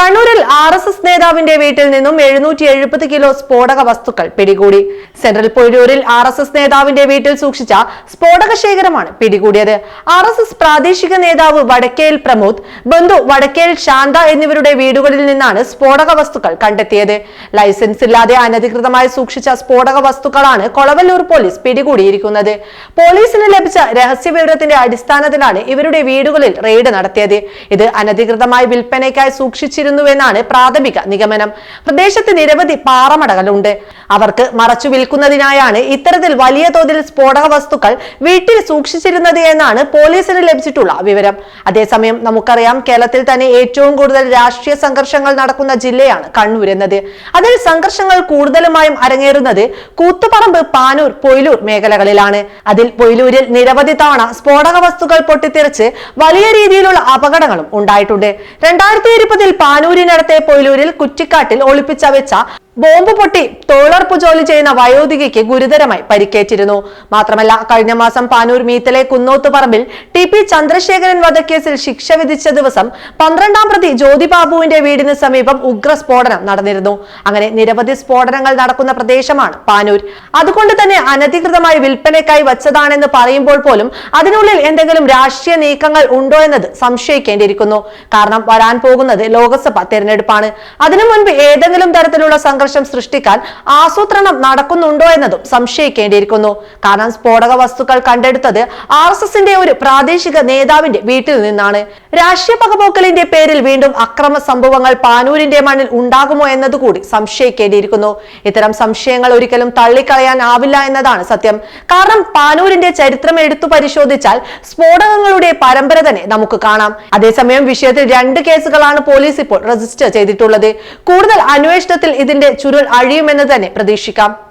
കണ്ണൂരിൽ R S S നേതാവിന്റെ വീട്ടിൽ നിന്നും എഴുന്നൂറ്റി എഴുപത് കിലോ സ്ഫോടക വസ്തുക്കൾ പിടികൂടി. സെൻട്രൽ പൊഴൂരിൽ ആർ എസ് എസ് നേതാവിന്റെ വീട്ടിൽ സൂക്ഷിച്ച സ്ഫോടക ശേഖരമാണ് പിടികൂടിയത്. ആർ എസ് എസ് പ്രാദേശിക നേതാവ് വടക്കേൽ പ്രമോദ് ബന്ധു വടക്കേൽ ശാന്ത എന്നിവരുടെ വീടുകളിൽ നിന്നാണ് സ്ഫോടക വസ്തുക്കൾ കണ്ടെത്തിയത്. ലൈസൻസ് ഇല്ലാതെ അനധികൃതമായി സൂക്ഷിച്ച സ്ഫോടക വസ്തുക്കളാണ് കൊളവല്ലൂർ പോലീസ് പിടികൂടിയിരിക്കുന്നത്. പോലീസിന് ലഭിച്ച രഹസ്യ വിവരത്തിന്റെ അടിസ്ഥാനത്തിലാണ് ഇവരുടെ വീടുകളിൽ റെയ്ഡ് നടത്തിയത്. ഇത് അനധികൃതമായി വിൽപ്പനയ്ക്കായി സൂക്ഷിച്ചിരുന്നുവെന്നാണ് പ്രാഥമിക നിഗമനം. പ്രദേശത്ത് നിരവധി പാറമടകളുണ്ട്. അവർക്ക് മറച്ചു വിൽക്കുന്നതിനായാണ് ഇത്തരത്തിൽ വലിയ തോതിൽ സ്ഫോടക വസ്തുക്കൾ വീട്ടിൽ സൂക്ഷിച്ചിരുന്നത് എന്നാണ് പോലീസിന് ലഭിച്ചിട്ടുള്ള വിവരം. അതേസമയം നമുക്കറിയാം കേരളത്തിൽ തന്നെ ഏറ്റവും കൂടുതൽ രാഷ്ട്രീയ സംഘർഷങ്ങൾ നടക്കുന്ന ജില്ലയാണ് കണ്ണൂർ എന്നത്. അതിൽ സംഘർഷങ്ങൾ കൂടുതലുമായും അരങ്ങേറുന്നത് കൂത്തുപറമ്പ് പാനൂർ പൊയിലൂർ മേഖലകളിലാണ്. അതിൽ പൊയിലൂരിൽ നിരവധി തവണ സ്ഫോടക വസ്തുക്കൾ പൊട്ടിത്തെറിച്ച് വലിയ രീതിയിലുള്ള അപകടങ്ങളും ഉണ്ടായിട്ടുണ്ട്. രണ്ടായിരത്തി ഇരുപതിൽ പാനൂരിനടുത്തെ പൊയിലൂരിൽ കുറ്റിക്കാട്ടിൽ ഒളിപ്പിച്ച വെച്ച ബോംബ് പൊട്ടി തോളർപ്പ് ജോലി ചെയ്യുന്ന വയോധികയ്ക്ക് ഗുരുതരമായി പരിക്കേറ്റിരുന്നു. മാത്രമല്ല കഴിഞ്ഞ മാസം പാനൂർ മീത്തലെ കുന്നോത്ത് പറമ്പിൽ ടി പി ചന്ദ്രശേഖരൻ വധക്കേസിൽ ശിക്ഷ വിധിച്ച ദിവസം പന്ത്രണ്ടാം പ്രതി ജ്യോതി ബാബുവിന്റെ വീടിന് സമീപം ഉഗ്ര സ്ഫോടനം നടന്നിരുന്നു. അങ്ങനെ നിരവധി സ്ഫോടനങ്ങൾ നടക്കുന്ന പ്രദേശമാണ് പാനൂർ. അതുകൊണ്ട് തന്നെ അനധികൃതമായി വിൽപ്പനയ്ക്കായി വച്ചതാണെന്ന് പറയുമ്പോൾ പോലും അതിനുള്ളിൽ എന്തെങ്കിലും രാഷ്ട്രീയ നീക്കങ്ങൾ ഉണ്ടോ എന്നത് സംശയിക്കേണ്ടിയിരിക്കുന്നു. കാരണം വരാൻ പോകുന്നത് ലോക്സഭ തെരഞ്ഞെടുപ്പാണ്. അതിനു മുൻപ് ഏതെങ്കിലും തരത്തിലുള്ള സംഘർഷം സൃഷ്ടിക്കാൻ ആസൂത്രണം നടക്കുന്നുണ്ടോ എന്നതും സംശയിക്കേണ്ടിയിരിക്കുന്നു. കാരണം സ്ഫോടക വസ്തുക്കൾ കണ്ടെടുത്തത് ആർ എസ് എസിന്റെ ഒരു പ്രാദേശിക നേതാവിന്റെ വീട്ടിൽ നിന്നാണ്. രാഷ്ട്രീയ പകപോക്കലിന്റെ പേരിൽ വീണ്ടും അക്രമ സംഭവങ്ങൾ പാനൂരിന്റെ മണ്ണിൽ ഉണ്ടാകുമോ എന്നതുകൂടി സംശയിക്കേണ്ടിയിരിക്കുന്നു. ഇത്തരം സംശയങ്ങൾ ഒരിക്കലും തള്ളിക്കളയാനാവില്ല എന്നതാണ് സത്യം. കാരണം പാനൂരിന്റെ ചരിത്രം എടുത്തു പരിശോധിച്ചാൽ സ്ഫോടകങ്ങളുടെ പരമ്പര തന്നെ നമുക്ക് കാണാം. അതേസമയം വിഷയത്തിൽ രണ്ട് കേസുകളാണ് പോലീസ് ഇപ്പോൾ രജിസ്റ്റർ ചെയ്തിട്ടുള്ളത്. കൂടുതൽ അന്വേഷണത്തിൽ ഇതിന്റെ ചുരുൾ അഴിയുമെന്ന് തന്നെ പ്രതീക്ഷിക്കാം